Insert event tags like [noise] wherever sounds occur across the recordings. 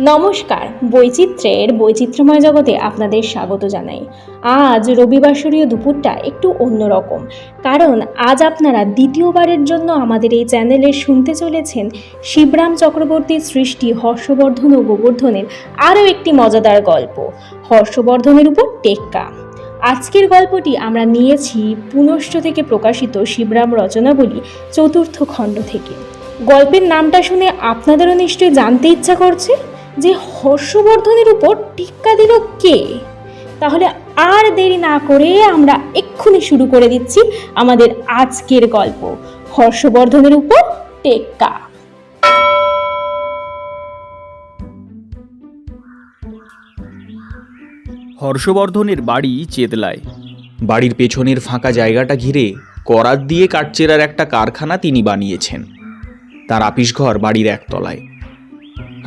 নমস্কার, বৈচিত্র্যের বৈচিত্র্যময় জগতে আপনাদের স্বাগত জানাই। আজ রবিবাসরীয় দুপুরটা একটু অন্যরকম কারণ আজ আপনারা দ্বিতীয়বারের জন্য আমাদের এই চ্যানেলে শুনতে চলেছেন শিবরাম চক্রবর্তীর সৃষ্টি হর্ষবর্ধন ও গোবর্ধনের আরও একটি মজাদার গল্প, হর্ষবর্ধনের উপর টেক্কা। আজকের গল্পটি আমরা নিয়েছি পুনশ্চ থেকে প্রকাশিত শিবরাম রচনাবলী চতুর্থ খণ্ড থেকে। গল্পের নামটা শুনে আপনাদেরও নিশ্চয়ই জানতে ইচ্ছা করছে। যে হর্ষবর্ধনের উপর টিক্কা দিল কে? তাহলে আর দেরি না করে আমরা এক্ষুনি শুরু করে দিচ্ছি আমাদের আজকের গল্প হর্ষবর্ধনের উপর টেক্কা। হর্ষবর্ধনের বাড়ি চেতলায়। বাড়ির পেছনের ফাঁকা জায়গাটা ঘিরে করাত দিয়ে কাঠচেরার একটা কারখানা তিনি বানিয়েছেন। তার আপিস ঘর বাড়ির একতলায়।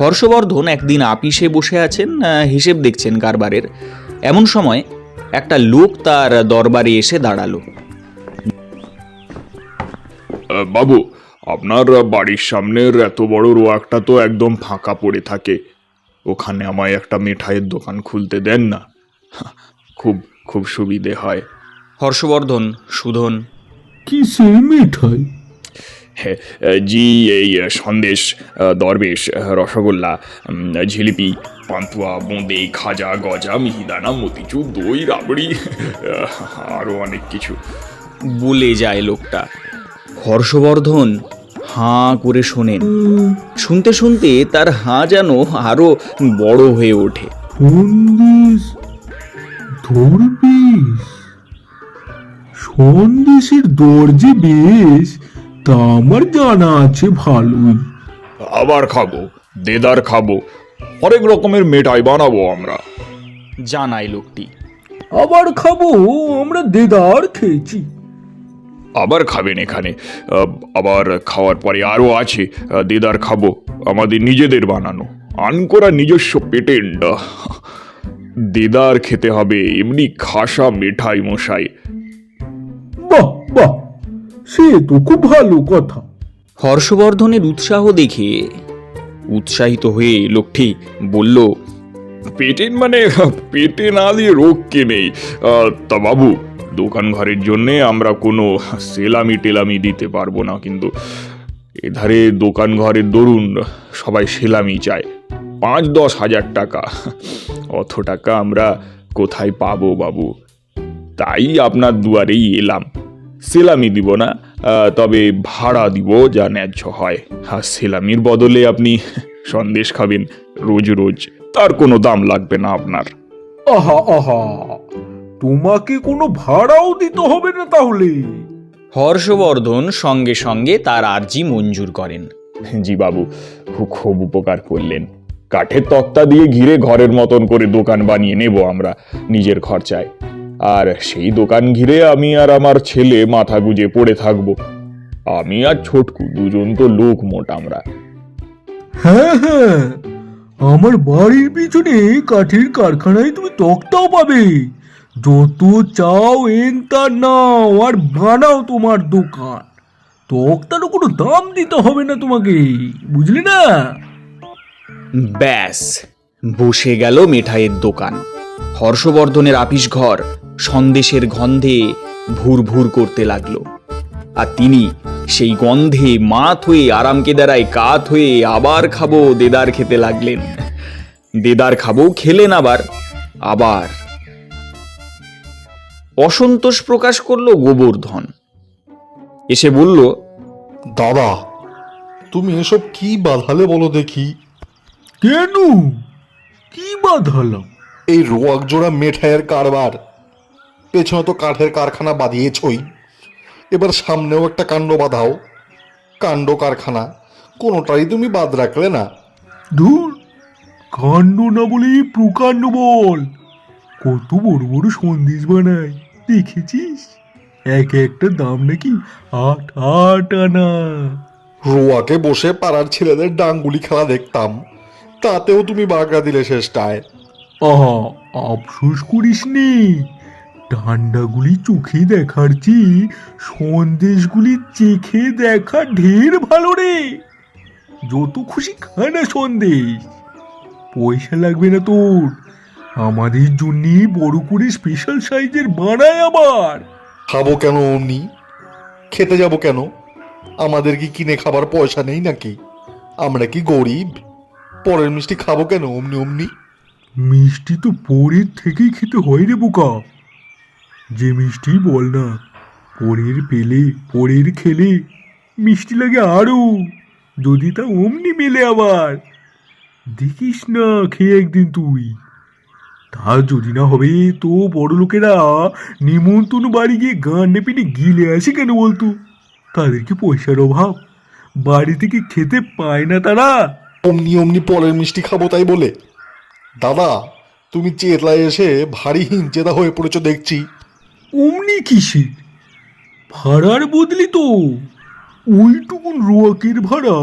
হর্ষবর্ধন একদিন আপিসে বসে আছেন হিসেব দেখছেন কারবারের। এমন সময় একটা লোক তার দরবারে এসে দাঁড়াল। বাবু আপনার বাড়ির সামনের এত বড় রোয়াকটা তো একদম ফাঁকা পড়ে থাকে। ওখানে আমায় একটা মিঠাইয়ের দোকান খুলতে দেন না। খুব খুব সুবিধে হয়। হর্ষবর্ধন সুধন। কিসের মিঠাই? জি এই সন্দেশ দরবেশ রসগোল্লা জিলিপি পান্তুয়া বোঁদে খাজা গজা মিহিদানা মতিচুর দই রাবড়ি আরও অনেক কিছু। বলে যায় লোকটা। হর্ষবর্ধন হাঁ করে শোনেন। শুনতে শুনতে তার হাঁ যেন আরও বড় হয়ে ওঠে। সন্দেশের দরজে বেশ তা আমার জানা আছে ভালোই। আবার খাব দেদার খাব অনেক রকমের মেটাই বানাবো আমরা। জানাই লোকটি। আবার খাব আমরা দেদার খেয়েছি। আবার খাবেন এখানে। আহ, আবার খাওয়ার পরে আরও আছে। আহ, দেদার খাব আমাদের নিজেদের বানানো। আনকোরা নিজস্ব পেটেন্ট। দেদার খেতে হবে এমনি খাসা মেঠাই মশাই। বাহ বাহ। সে তো খুব ভালো কথা। হর্ষবর্ধনের উৎসাহ দেখে উৎসাহিত হয়ে লোকটি বলল পেটেন মানে পেটে না দিয়ে রোগ কে নেই। তা বাবু দোকান ঘরের জন্যে আমরা কোনো সেলামি টেলামি দিতে পারব না কিন্তু এধারে দোকান ঘরের দরুন সবাই সেলামি চায়। পাঁচ দশ হাজার টাকা অত টাকা আমরা কোথায় পাবো বাবু? তাই আপনার দুয়ারেই এলাম। সেলামি দিব না তবে ভাড়া দিব যা ন্যায্য হয়। আর সেলামির বদলে আপনি সন্দেশ খাবেন রোজ রোজ তার কোনো দাম লাগবে না আপনার। আহা আহা তোমাকে কোনো ভাড়াও দিতে হবে না তাহলে। হর্ষবর্ধন সঙ্গে সঙ্গে তার আর্জি মঞ্জুর করেন। জি বাবু খুব খুব উপকার করলেন। কাঠের তক্তা দিয়ে ঘিরে ঘরের মতন করে দোকান বানিয়ে নেব আমরা নিজের খরচায়। আর সেই দোকান ঘিরে আমি আর আমার ছেলে মাথা গুজে পড়ে থাকব। আমি আর ছোটকু দুজন তো লোক মোট আমরা। হ্যাঁ হ্যাঁ আমার বাড়ির পিছনে কাঠের কারখানায় তুমি তক্তাও পাবে। যত চাও এন তা নাও আর বানাও তোমার দোকান। তক্তারও কোনো দাম দিতে হবে না তোমাকে বুঝলি না? ব্যাস বসে গেল মিঠাইয়ের দোকান। হর্ষবর্ধনের আপিস ঘর সন্দেশের গন্ধে ভুর ভুর করতে লাগল। আর তিনি সেই গন্ধে মাত হয়ে আরাম কেদারায় কাত হয়ে আবার খাব দেদার খেতে লাগলেন। দেদার খাব খেলেন আবার আবার। অসন্তোষ প্রকাশ করল গোবর্ধন। এসে বলল দাদা তুমি এসব কি বাধালে বলো দেখি? কেন? কি বাধালাম? এই রোয়াক জোড়া মেঠাইয়ের কারবার। পেছনে তো কাঠের কারখানা বাঁধিয়েছই। এবার সামনেও একটা কাণ্ড বাঁধাও। কাণ্ড কারখানা কোনোটাই তুমি বাদ রাখলে না। ধুর কাণ্ড না বলে প্রকাণ্ড বল। কত বড় বড় সন্দেশ বানায় দেখেছিস? এক একটা দাম নাকি আট আট আনা। রোয়াকে বসে পাড়ার ছেলেদের ডাঙ্গুলি খেলা দেখতাম। তাতেও তুমি বাগড়া দিলে শেষটায়। আহা আফসোস করিস নে ডান্ডাগুলি চোখে দেখার চেয়ে সন্দেশগুলি চেখে দেখা ঢের ভালো রে। যত খুশি খায় না সন্দেশ। পয়সা লাগবে না তোর। আমাদের জন্য বড় করে স্পেশাল সাইজের বানায় আবার। খাব কেন অমনি? খেতে যাব কেন? আমাদের কি কিনে খাবার পয়সা নেই নাকি? আমরা কি গরিব? পরের মিষ্টি খাব কেন অমনি অমনি? মিষ্টি তো পরের থেকেই খেতে হয় রে বোকা। যে মিষ্টি বল না পরের পেলে পরের খেলে মিষ্টি লাগে আরও যদি তা অমনি মেলে আবার, দেখিস না খেয়ে একদিন তুই। তা যদি না হবে, তো বড় লোকেরা নিমন্ত্রণ বাড়ি গিয়ে গান নেপেনে গিলে আসে কেন বলতো? তাদের কি পয়সার অভাব? বাড়ি থেকে খেতে পায় না তারা। অমনি অমনি পরের মিষ্টি খাব তাই বলে। দাদা, তুমি চেতলায় এসে ভারী হিংচেদা হয়ে পড়েছ দেখছি। অমনি কিসে? ভাড়ার বদলি তো। ওইটুকুন রোয়াকের ভাড়া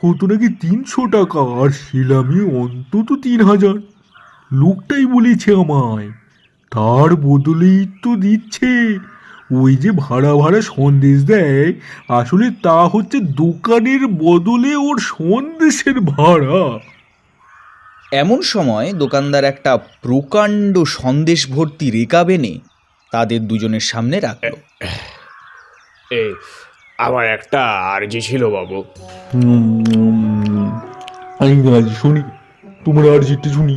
হতো নাকি তিনশো টাকা, আর শিলামি অন্তত তিন হাজার। লোকটাই বলেছে আমায়, তার বদলেই তো দিচ্ছে। ওই যে ভাড়া ভাড়া সন্দেশ দেয়, আসলে তা হচ্ছে দোকানের বদলে ওর সন্দেশের ভাড়া। এমন সময় দোকানদার একটা প্রকাণ্ড সন্দেশ ভর্তি রেকা বেনে তাদের দুজনের সামনে রাখল। এ আমার একটা আর্জি ছিল বাবু। শুনি তোমার আর যেটা শুনি।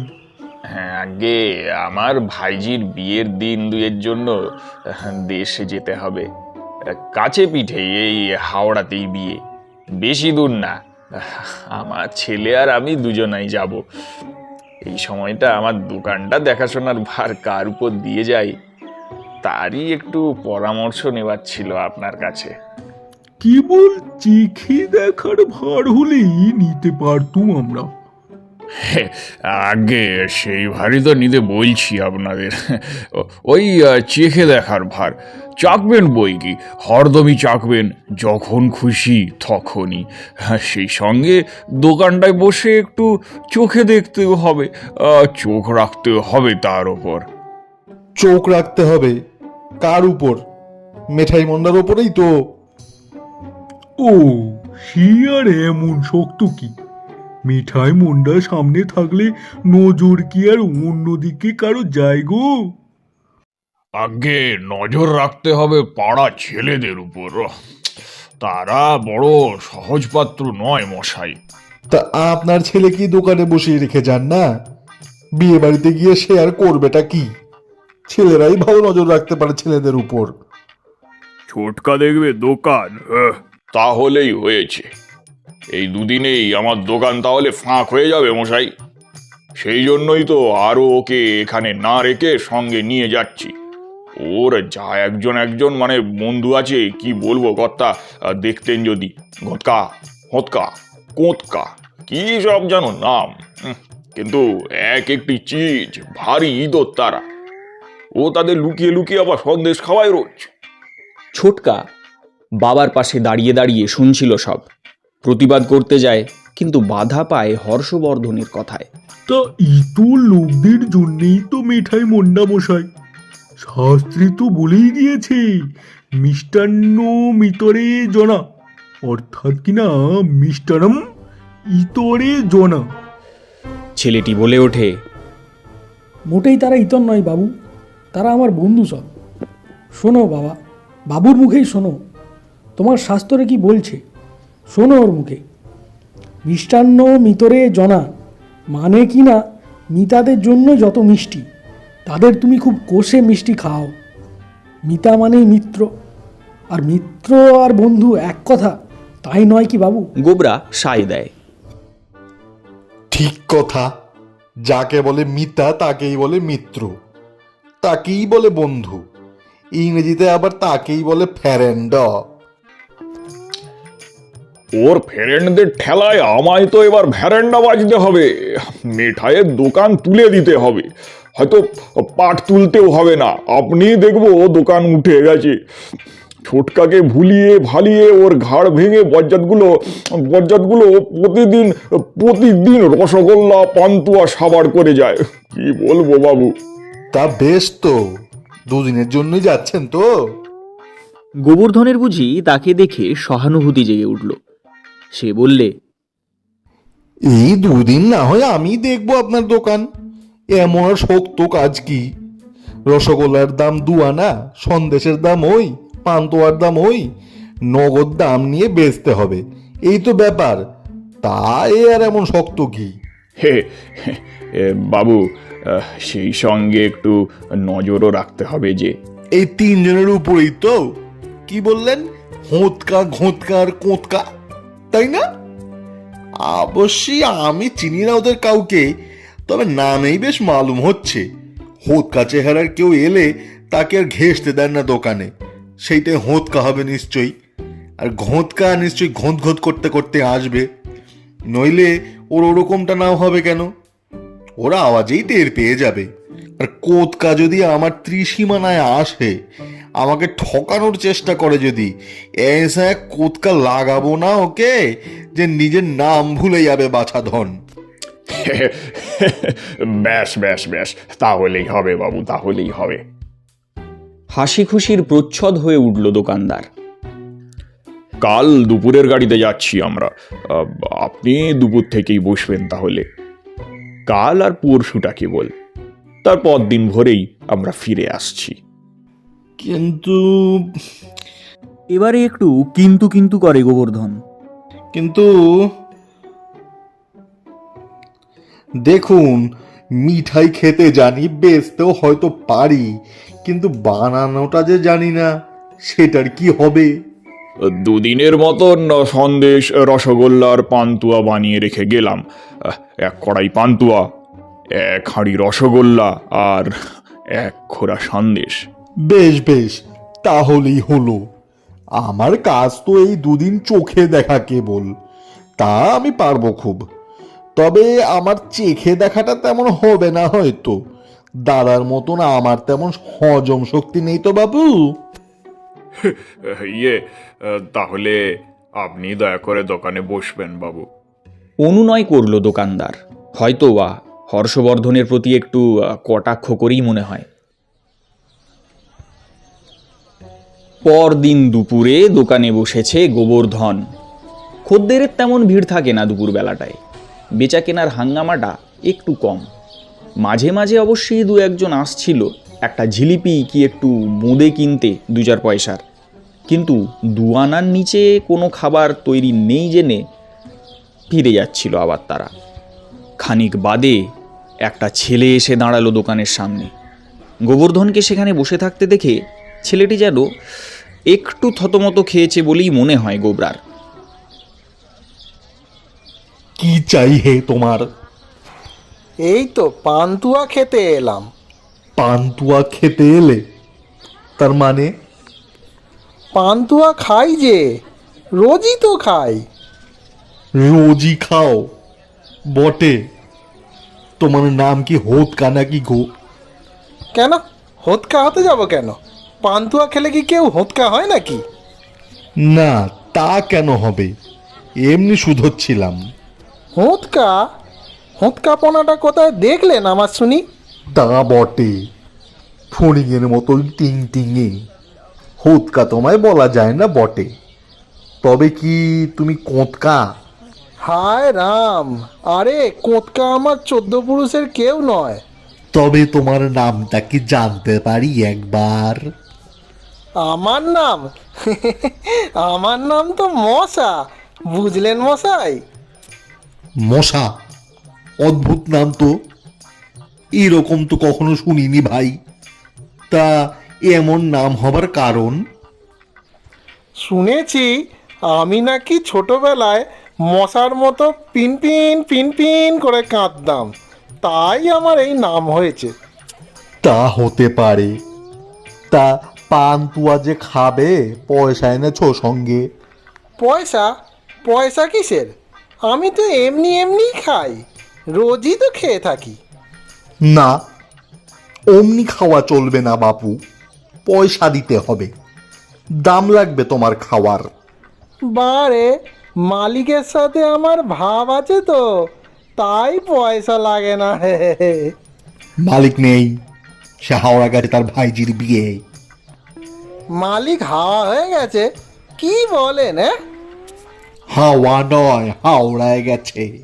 হ্যাঁ আগে আমার ভাইজির বিয়ের দিন দুয়ের জন্য দেশে যেতে হবে। কাছে পিঠে এই হাওড়াতেই বিয়ে। বেশি দূর না। আমার ছেলে আর আমি দুজনাই যাব। এই সময়টা আমার দোকানটা দেখাশোনার ভার কার উপর দিয়ে যায়? তারই একটু পরামর্শ নেওয়ার ছিল আপনার কাছে। কেবল চেখে দেখার ভার হলেই নিতে পারতুম আমরা। আগে সেই ভারই তো নিতে বলছি আপনাদের। ওই চেখে দেখার ভার। চাকবেন বই কি? হরদমই চাকবেন যখন খুশি তখনই। হ্যাঁ, সেই সঙ্গে দোকানটায় বসে একটু চোখে দেখতেও হবে চোখ রাখতেও হবে তার ওপর। চোখ রাখতে হবে? কার উপর? মেঠাই মন্ডার ওপরেই তো। ও সে আর এমন শক্ত কি? মিঠাই মুন্ডা সামনে থাকলে নজর কি আর অন্যদিকে কারও যায় গো? আগে নজর রাখতে হবে পাড়া ছেলেদের উপর। তারা বড় সহজপাত্র নয় মশাই। তা আপনার ছেলে কি দোকানে বসিয়ে রেখে যান না? বিয়ে বাড়িতে গিয়ে সে আর করবেটা কি? ছেলেরাই ভালো নজর রাখতে পারে ছেলেদের উপর। ছোটকা দেখবে দোকান তাহলেই হয়েছে। এই দুদিনেই আমার দোকান তাহলে ফাঁক হয়ে যাবে মশাই। সেই জন্যই তো আরও ওকে এখানে না রেখে সঙ্গে নিয়ে যাচ্ছি। ওর যা একজন একজন মানে বন্ধু আছে কি বলব কর্তা আহ, দেখতেন যদি। ঘটকা হতকা কোঁতকা কি সব জানো নাম। হুম, কিন্তু এক একটি চিজ ভারী ইদর তারা। ও তাদের লুকিয়ে লুকিয়ে আবার সন্দেশ খাওয়ায় রোজ। ছোটকা বাবার পাশে দাঁড়িয়ে দাঁড়িয়ে শুনছিল সব। প্রতিবাদ করতে যায় কিন্তু বাধা পায় হর্ষবর্ধনের কথায়। তা ইতো লোকদের জন্যেই তো মিঠাই মন্ডা মশাই। শাস্ত্রী তো বলেই দিয়েছে মিষ্টান্ন মিতরে জনা। অর্থাৎ কিনা মিষ্টারম ইতরে জনা। ছেলেটি বলে ওঠে মোটেই তারা ইতর নয় বাবু। তারা আমার বন্ধু সব। শোনো বাবা বাবুর মুখেই শোনো। তোমার শাস্ত্রে কি বলছে? শোনো ওর মুখে। মিষ্টান্ন মিতরে জনা মানে কি না মিতাদের জন্য যত মিষ্টি তাদের তুমি খুব কষে মিষ্টি খাও। মিতা মানেই মিত্র আর মিত্র আর বন্ধু এক কথা তাই নয় কি বাবু? গোবরা সায় দেয়। ঠিক কথা যাকে বলে মিতা তাকেই বলে মিত্র। তাকেই বলে বন্ধু। ইংরেজিতে আবার তাকেই বলে ফ্যারেন্ড ওর ফ্রেন্ডদের ঠেলায় আমায় তো এবার ভ্যারেন্ডা বাজতে হবে। মিঠাইয়ের দোকান তুলে দিতে হবে। হয়তো পাট তুলতেও হবে না। আপনি দেখব দোকান উঠে গেছে। ছোটকাকে ভুলিয়ে ভালিয়ে ওর ঘাড় ভেঙে বজ্জাতগুলো বজ্জাতগুলো প্রতিদিন প্রতিদিন রসগোল্লা, পান্তুয়া সাবার করে যায়। কি বলব বাবু? তা বেশ তো। দুদিনের জন্যই যাচ্ছেন তো। গোবর্ধনের বুঝি তাকে দেখে সহানুভূতি জেগে উঠল। সে বললে এই দুদিন না হয় আমি দেখব আপনার দোকান। এমন আর শক্ত কাজ কি? রসগোল্লার দাম দু আনা সন্দেশের দাম ওই পান্তোয়ার দাম ওই নগদ দাম নিয়ে বেচতে হবে। এই তো ব্যাপার। তা এ আর এমন শক্ত কি? হে বাবু সেই সঙ্গে একটু নজরও রাখতে হবে যে। এই তিনজনের উপরেই তো, কি বললেন? হোঁতকা, ঘোঁতকা আর কোঁতকা, তাই না? অবশ্যই আমি চিনি না ওদের কাউকে, তবে নামেই বেশ মালুম হচ্ছে। হোঁতকা চেহারার কেউ এলে তাকে আর ঘেসতে দেন না দোকানে, সেইটাই হোঁতকা হবে নিশ্চয়ই। আর ঘোঁতকা নিশ্চয়ই ঘোঁত ঘোঁত করতে করতে আসবে। নইলে ওর ওরকমটা নাও হবে কেন? ওরা আওয়াজেই টের পেয়ে যাবে। আর কোতকা যদি আমার ত্রিসীমানায় আসে আমাকে ঠকানোর চেষ্টা করে যদি এসা কোতকা লাগাবো না ওকে যে নিজের নাম ভুলে যাবে বাছা ধন [laughs] ব্যাস ব্যাস ব্যাস তাহলেই হবে বাবু তাহলেই হবে। হাসি খুশির প্রচ্ছদ হয়ে উঠল দোকানদার। কাল দুপুরের গাড়িতে যাচ্ছি আমরা। আপনি দুপুর থেকেই বসবেন তাহলে। কাল আর পরশুটা কেবল তারপর দিন ভোরেই আমরা ফিরে আসছি। কিন্তু এবারে একটু কিন্তু কিন্তু করে গোবর্ধন। কিন্তু দেখুন মিঠাই খেতে জানি বেচতেও হয়তো পারি কিন্তু বানানোটা যে জানি না সেটার কি হবে? দুদিনের মতন সন্দেশ, রসগোল্লার পান্তুয়া বানিয়ে রেখে গেলাম। এক কড়াই পান্তুয়া, এক হাঁড়ি রসগোল্লা আর এক খোরা সন্দেশ। বেশ বেশ, তাহলেই হলো। আমার কাজ তো এই দুদিন চোখে দেখা কেবল, তা আমি পারব খুব। তবে আমার চেখে দেখাটা তেমন হবে না হয়তো। দাদার মতন আমার তেমন হজম শক্তি নেই তো বাবু? [laughs] ইয়ে তাহলে আপনি দয়া করে দোকানে বসবেন, বাবু। অনুনয় করল দোকানদার। হয়তো বা হর্ষবর্ধনের প্রতি একটু কটাক্ষ করেই মনে হয়। পরদিন দুপুরে দোকানে বসেছে গোবর্ধন। খদ্দেরের তেমন ভিড় থাকে না দুপুর বেলাটায় বেচা কেনার হাঙ্গামাটা একটু কম। মাঝে মাঝে অবশ্যই দু একজন আসছিল। একটা ঝিলিপি কি একটু বোঁদে কিনতে দু চার পয়সার। কিন্তু দুয়ানার নিচে কোনো খাবার তৈরি নেই জেনে ফিরে যাচ্ছিল আবার তারা। খানিক বাদে একটা ছেলে এসে দাঁড়াল দোকানের সামনে। গোবর্ধনকে সেখানে বসে থাকতে দেখে ছেলেটি যেন একটু থতমত খেয়েছে বলেই মনে হয় গোবরার। কি চাই হে তোমার? এই তো পান্তুয়া খেতে এলাম। পান্তুয়া খেতে এলে। তার মানে? পান্তুয়া খাই যে রোজই তো খাই। রোজই খাও। বটে। তোমার নাম কি হোতকা নাকি গো কেন? হোতকা হতে যাব কেন? পান্তুয়া খেলে কি কেউ হোতকা হয় নাকি? না তা কেন হবে? এমনি শুধোচ্ছিলাম। হোতকা? হোতকা পোনাটা কোথায় দেখলেন আমার শুনি? তা বটে। ফড়িংয়ের মতন টিং টিঙে। হোতকা তোমায় বলা যায় না বটে। তবে কি তুমি কোঁতকা? হায় রাম! আরে কোতকা আমার চোদ্দ পুরুষের কেউ নয়। তবে তোমার নামটা কি জানতে পারি একবার? আমার নাম? আমার নাম তো মশা। বুঝলেন মশাই? মশা? অদ্ভুত নাম তো। এরকম তো কখনো শুনিনি ভাই। তা এমন নাম হবার কারণ? শুনেছি আমি নাকি ছোটবেলায় মশার মতো পিনপিন পিনপিন করে কাঁদতাম। তাই আমার এই নাম হয়েছে। তা হতে পারে। তা পান্তুয়া যে খাবে পয়সা এনেছো সঙ্গে? পয়সা? পয়সা কিসের? আমি তো এমনি এমনি খাই রোজই তো খেয়ে থাকি। না অমনি খাওয়া চলবে না বাপু পয়সা দিতে হবে। দাম লাগবে তোমার খাওয়ার। বারে মালিকের সাথে আমার ভাব আছে তো তাই পয়সা লাগে না। মালিক নেই সে হাওড়া গাড়ি তার ভাইজির বিয়ে। মালিক হাওয়া হয়ে গেছে কি বলেন হ্যাঁ? হাওয়া নয় হাওড়ায় গেছে।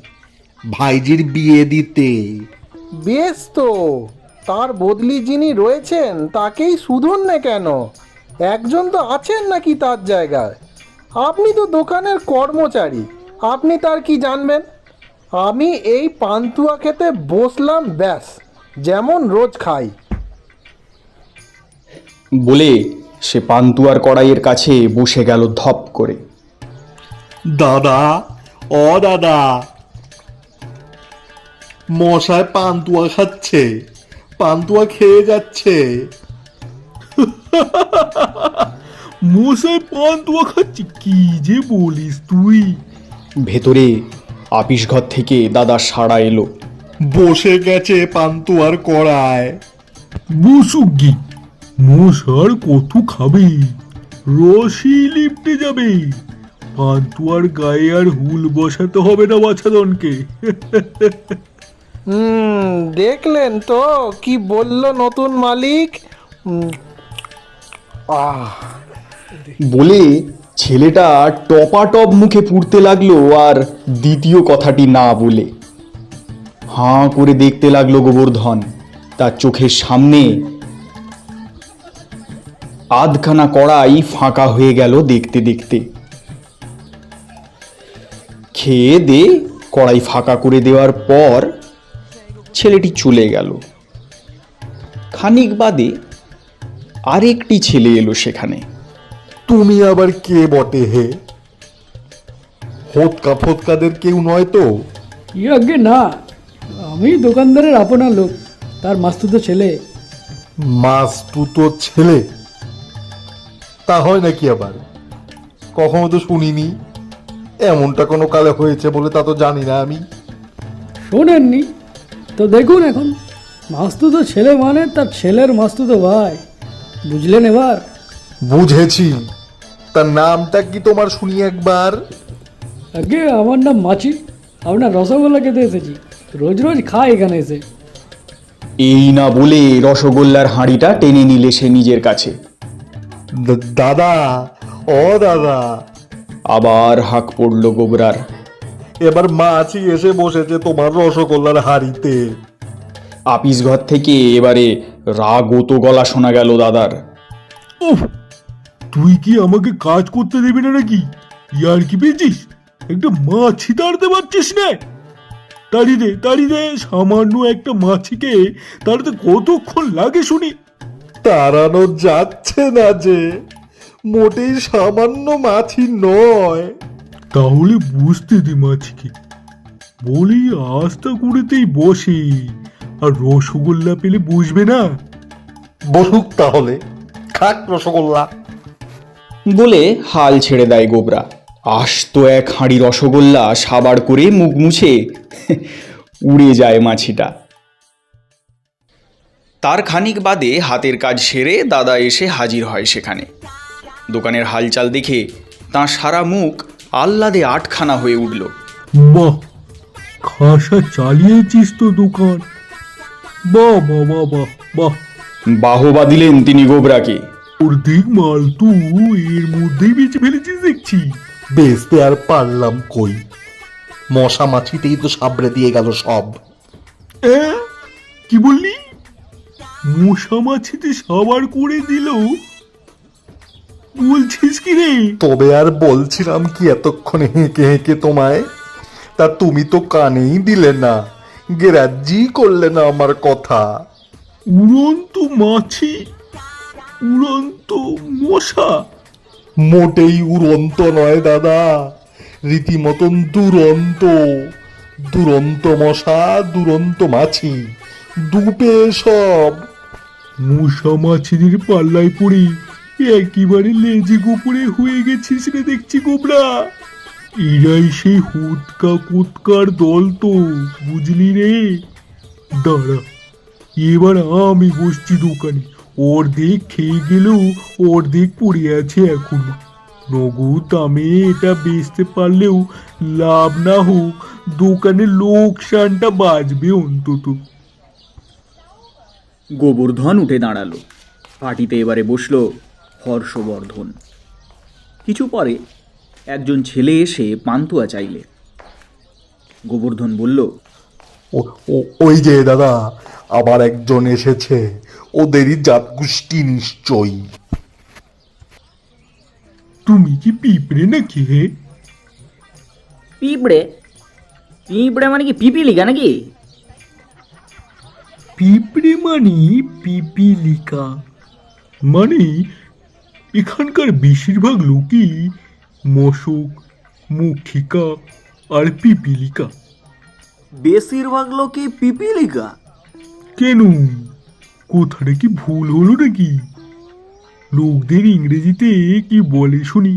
ভাইজির বিয়ে দিতে। বেশ তো। তার বদলি যিনি রয়েছেন তাকেই শুধুন না কেন। একজন তো আছেন নাকি তার জায়গায়? আপনি তো দোকানের কর্মচারী আপনি তার কি জানবেন? আমি এই পান্তুয়া খেতে বসলাম ব্যাস যেমন রোজ খাই। বলে সে পান্তুয়ার কড়াইয়ের কাছে বসে গেল ধপ করে। দাদা ও দাদা মশায় পান্তুয়া খাচ্ছে পান্তুয়া খেয়ে যাচ্ছে। [laughs] মশায় পান তুয়া খাচ্ছি কি যে বলিস তুই? ভেতরে আপিস ঘর থেকে দাদা সাড়া এলো। বসে গেছে পান্তুয়ার কড়ায়। বুসুগি মশার কত খাবে রসই লিপটে যাবে। পান্তুয়ার গায়ে আর হুল বসাতে হবে না বাছাদনকে। [laughs] হুম, দেখলেন তো, কি বলল নতুন মালিক? আহ। বলে ছেলেটা টপাটপ মুখে পুড়তে লাগল আর দ্বিতীয় কথাটি না বলে। হাঁ করে দেখতে লাগল গোবর্ধন, তার চোখের সামনে। আধখানা কড়াই ফাঁকা হয়ে গেল দেখতে দেখতে। খেয়ে দে, কড়াই ফাঁকা করে দেওয়ার পর ছেলেটি চলে গেল। খানিক বাদে আরেকটি ছেলে এলো সেখানে। তুমি আবার কে বটে হে? ফোৎকা ফোৎকাদের কেউ নয় তো? ই আগে না আমি দোকানদারের আপনা লোক তার মাস্তুতো ছেলে। মাস তো ছেলে? তা হয় নাকি আবার? কখনো তো শুনিনি। এমনটা কোনো কালে হয়েছে বলে তা তো জানি না আমি। শোনেননি। তো দেখুন এখন মাস্তুতো ছেলে মানে তার ছেলের মাস্তুতো ভাই। বুঝলেন এবার? বুঝেছি। তার নামটা কি তোমার শুনি একবার? আগে আমার নাম মাছি আপনার রসগোল্লা খেতে এসেছি। রোজ রোজ খাই এখানে এসে। এই না বলে রসগোল্লার হাঁড়িটা টেনে নিলে সে নিজের কাছে। দ- দাদা ও দাদা। আবার হাঁক পড়ল গোবরার। এবার মাছি এসে বসেছে তোমার রসগোল্লার হাড়িতে। আপিস ঘর থেকে এবারে রাগত গলা শোনা গেল দাদার। উফ তুই কি আমাকে কাজ করতে দিবি না নাকি? ইয়ার কি পেয়েছিস? একটা মাছি তাড়তে পারছিস না। তাড়ি দে তাড়ি দে সামান্য একটা মাছিকে। তাড়তে কতক্ষণ লাগে শুনি। তাড়ানো যাচ্ছে না যে মোটেই সামান্য মাছি নয়। তাহলে বুঝতে দি মাছিকে। বলি আস্তা কুড়েতেই বসে আর রসগোল্লা পেলে বুঝবে না। বসুক তাহলে খাক রসগোল্লা। বলে হাল ছেড়ে দেয় গোবরা। আস্ত এক হাঁড়ি রসগোল্লা সাবার করে মুখ মুছে উড়ে যায় মাছিটা। তার খানিক বাদে হাতের কাজ সেরে দাদা এসে হাজির হয় সেখানে। দোকানের হালচাল দেখে তাঁর সারা মুখ আহ্লাদে আটখানা হয়ে উঠল। বাহ খাসা চালিয়েছিস তো দোকান। বাহ বাহ বাহ বাহ বাহ। বাহবা দিলেন তিনি গোবরাকে। অর্ধেক মাল তো এর মধ্যেই বেঁচে ফেলেছিস দেখছি। বেচতে আর পারলাম কই? মশা মাছিতেই তো সাবড়ে দিয়ে গেল সব? কি বললি? মশা মাছিতে সাবার করে দিল? বলছিস কি রে? তবে আর বলছিলাম কি এতক্ষণে হেঁকে হেঁকে তোমায়? তা তুমি তো কানেই দিলে না গ্রাহ্যই করলে না আমার কথা। উড়ন্ত মাছি উড়ন্ত মশা। মোটেই উড়ন্ত নয় দাদা রীতিমতন দুরন্ত। দুরন্ত মশা দুরন্ত মাছি দুপে সব। মশা মাছিদের পাল্লায় পড়ে একেবারে লেজে গোপরে হয়ে গেছিস রে দেখছি গোবরা। এরাই সেই হুৎকা কুৎকার দল তো, বুঝলি রে? দাঁড়া, এবার আমি বসছি দোকানে। অর্ধেক খেয়ে গেলেও অর্ধেক পড়ে আছে এখন। নগদ দামে এটা বেচতে পারলেও লাভ না হোক, দোকানে লোকসানটা বাঁচবে অন্তত। গোবর্ধন উঠে দাঁড়াল। পার্টিতে এবারে বসল হর্ষবর্ধন। কিছু পরে একজন ছেলে এসে পান্তুয়া চাইলে। গোবর্ধন বলল ও- ও- ওই যে দাদা আবার একজন এসেছে। ওদেরই জাত গোষ্ঠী নিশ্চয়ই। তুমি কি পিঁপড়ে নাকি হে? পিঁপড়ে? পিঁপড়ে মানে কি পিপিলিকা নাকি? পিঁপড়ে মানে পিপিলিকা। মানে এখানকার বেশিরভাগ লোকই মশক মুখিকা আর পিপিলিকা। বেশিরভাগ লোকই পিপিলিকা? কেন? কোথাটা কি ভুল হলো নাকি? লোকদের ইংরেজিতে কি বলে শুনি?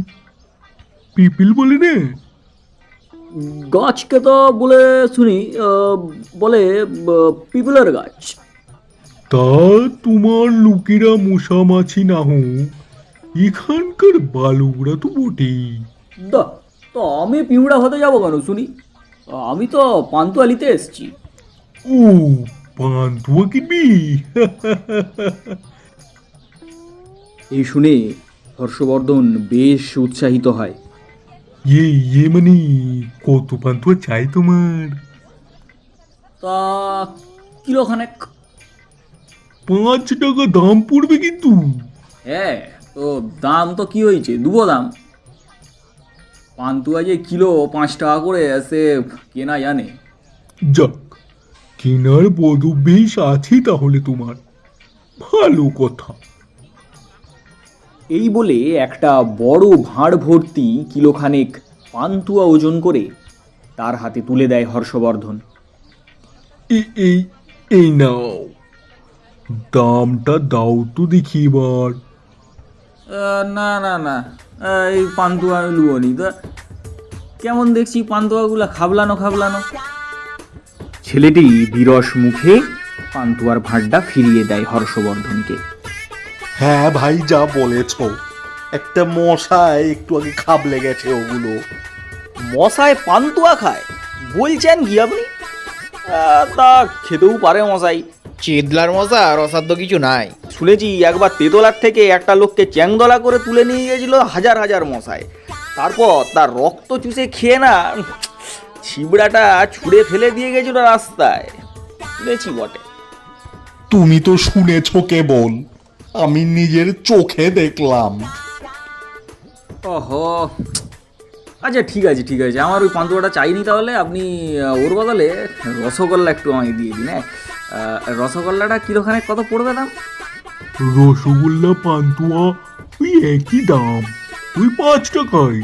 পিপিল বলে না? গাছকে তো বলে শুনি বলে পিপলের গাছ। তা তোমার লোকেরা মশা মাছি না হোক এখানকার বালকরা তো বটেই। দা তো আমি পিঁপড়া হতে যাব কেন শুনি? আমি তো পান্তুয়ালিতে এসছি। ও পান্তুয়া কিনবি? এই শুনে হর্ষবর্ধন বেশ উৎসাহিত হয়। ইয়ে ইয়ে মানে কত পান্তুয়া চাই তোমার? তা কিলোখানেক। পাঁচ টাকা দাম পড়বে কিন্তু। হ্যাঁ তো দাম তো কি হয়েছে? দুবো দাম। পান্তুয়া যে কিলো পাঁচ টাকা করে সে কেনা জানে। যাক কেনার বদভ্যেস আছে তাহলে তোমার। ভালো কথা। এই বলে একটা বড় ভাঁড় ভর্তি কিলোখানেক পান্তুয়া ওজন করে তার হাতে তুলে দেয় হর্ষবর্ধন। এই এই নাও। দামটা দাও তো দেখি এবার। না না না। এই পান্তুয়া আমি লুবো নি। তা কেমন দেখছি পান্তুয়াগুলা? খাবলানো খাবলানো। ছেলেটি বিরস মুখে পান্তুয়ার ভাঁড়টা ফিরিয়ে দেয় হর্ষবর্ধনকে। হ্যাঁ ভাই যা বলেছ। একটা মশায় একটু আগে খাবলে গেছে ওগুলো। মশায় পান্তুয়া খায়? বলছেন কি আপনি? তা খেতেও পারে মশাই। চেদলার মশা আর অসাধ্য কিছু নাই। শুনেছি একবার তেতলার থেকে একটা লোককে চ্যাংদলা করে তুলে নিয়ে গিয়েছিল হাজার হাজার মশায় তারপর তার রক্ত চুষে খেয়ে না ছিবড়াটা ছুঁড়ে ফেলে দিয়ে গেছিল রাস্তায়। শুনেছি বটে। তুমি তো শুনেছ কেবল আমি নিজের চোখে দেখলাম। ওহো। আচ্ছা ঠিক আছে ঠিক আছে। আমার ওই পান্তুয়াটা চাইনি তাহলে আপনি ওর বদলে রসগোল্লা একটু আমাকে দিয়ে দিন হ্যাঁ? রসগোল্লাটা কিলোখানে কত পড়বে দাম? রসগোল্লা পান্তুয়া ওই একই দাম। ওই পাঁচ টাকায়।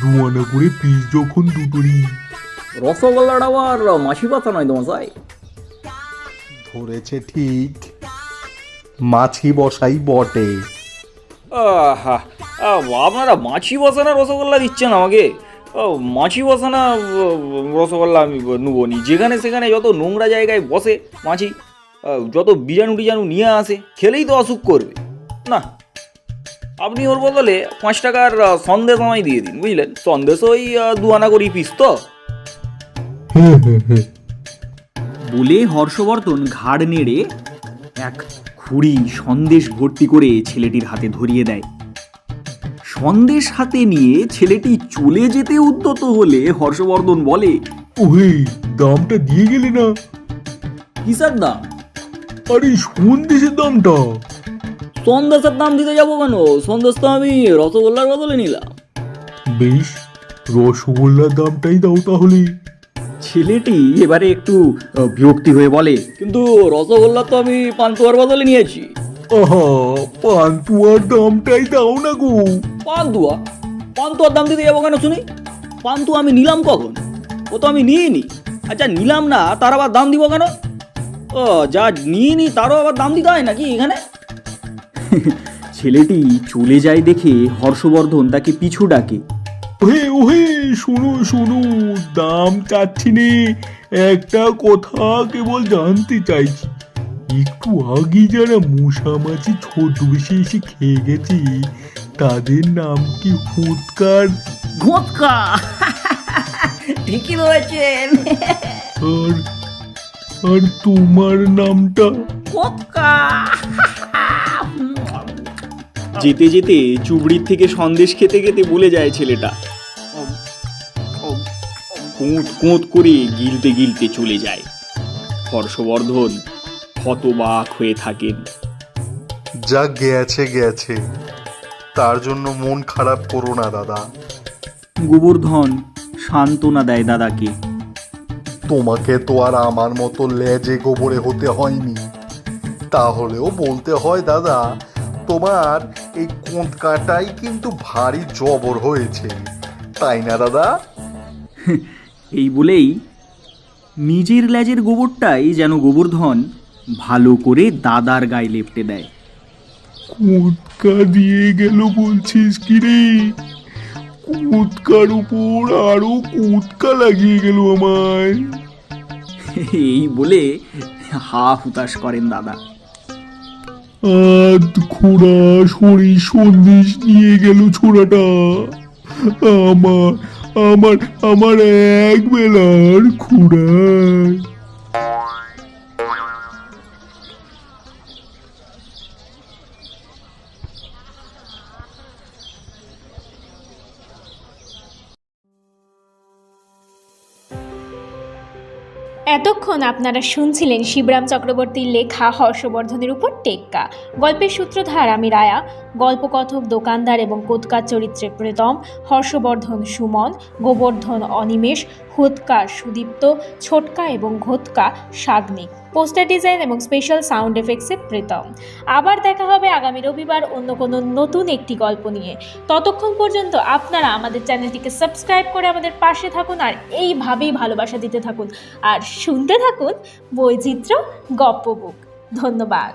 দু আনা করে পিস যখন দুটোরই। রসগোল্লাটা আবার মাছি পাতা নয় তোমার সাই ধরেছে ঠিক। মাছি বসাই বটে। আহা, আহ, আপনারা মাছি বসানা রসগোল্লা দিচ্ছেন আমাকে? ও, মাছি বসানা উম, রসগোল্লা আমি নেব নি। যেখানে সেখানে যত নোংরা জায়গায় বসে মাছি। আহ, যত বীজাণু টিজাণু নিয়ে আসে খেলেই তো অসুখ করবে। না আপনি ওর বদলে পাঁচ টাকার সন্দেশ আমায় দিয়ে দিন বুঝলেন? সন্দেশ ওই দু আনা করি পিস তো। বলে হর্ষবর্ধন ঘাড় নেড়ে এক খুঁড়ি সন্দেশ ভর্তি করে ছেলেটির হাতে ধরিয়ে দেয়। সন্দেশ হাতে নিয়ে ছেলেটি চলে যেতে উদ্যত হলে হর্ষবর্ধন বলে ওহে দামটা দিয়ে গেলে না। কিসের দাম? আরে সন্দেশের দামটা। সন্দেশের দাম দিতে যাব কেন? সন্দেশ তো আমি রসগোল্লার বদলে নিলাম। বেশ রসগোল্লার দামটাই দাও তাহলে। ছেলেটি এবারে একটু বিরক্তি হয়ে বলে কিন্তু রসগোল্লা তো আমি পান্তুয়ার বদলে নিয়েছি। আহা পান্তুয়ার দামটাই দাও না গো। পান্তুয়া? পান্তুয়ার দাম দিতে যাব কেন শুনি? পান্তুয়া আমি নিলাম কখন? ও তো আমি নিইনি। আচ্ছা নিলাম না তার আবার দাম দিব কেন? ও যা নিইনি তারও আবার দাম দিতে হয় নাকি এখানে? [laughs] ছেলেটি চলে যায় দেখে হর্ষবর্ধন তাকে পিছু ডাকে। ওহে ওহে শোনো শোনো দাম চাচ্ছি নে। একটা কথা কেবল জানতে চাইছি। একটু আগে যারা মশা মাছি ছদ্মবেশে এসে খেয়ে গেছে তাদের নাম কি হুৎকার ঘোটকা [laughs] ঠিকই রয়েছেন আর আর তোমার নামটা? যেতে যেতে চুবড়ির থেকে সন্দেশ খেতে খেতে বলে যায় ছেলেটা। কোঁত কোঁত করে গিলতে গিলতে চলে যায়। হর্ষবর্ধন হতবাক হয়ে থাকেন। যা গেছে গেছে তার জন্য মন খারাপ করো না দাদা। গোবর্ধন সান্ত্বনা দেয় দাদাকে। তোমাকে তো আর আমার মতো লেজে গোবরে হতে হয়নি। তাহলেও বলতে হয় দাদা তোমার এই কোঁত কাটাই কিন্তু ভারী জবর হয়েছে। তাই না দাদা? এই বলেই নিজের লেজের গোবরটাই যেন গোবর্ধন ভালো করে দাদার গায়ে লেপটে দেয়। কুৎকা দিয়ে গেল বলছিস কি রে কুৎকার উপর আরও কুৎকা লাগিয়ে গেল আমায়। এই বলে হা হুতাশ করেন দাদা। আদ খোড়া শরীর সন্দেশ নিয়ে গেল ছোড়াটা। আমার আমার আমার এক বেলার খুড়ায় এতক্ষণ আপনারা শুনছিলেন শিবরাম চক্রবর্তীর লেখা হর্ষবর্ধনের উপর টেক্কা। গল্পের সূত্রধার আমি রায়া। গল্পকথক দোকানদার এবং কোৎকার চরিত্রে প্রীতম, হর্ষবর্ধন সুমন, গোবর্ধন অনিমেষ, হুৎকা সুদীপ্ত, ছোটকা এবং ঘোতকা সাগ্নিক পোস্টার ডিজাইন এবং স্পেশাল সাউন্ড এফেক্টসে প্রীতম। আবার দেখা হবে আগামী রবিবার অন্য কোনো নতুন একটি গল্প নিয়ে। ততক্ষণ পর্যন্ত আপনারা আমাদের চ্যানেলটিকে সাবস্ক্রাইব করে আমাদের পাশে থাকুন আর এইভাবেই ভালোবাসা দিতে থাকুন। আর শুনতে থাকুন বৈচিত্র্য গপ্প বুক। ধন্যবাদ।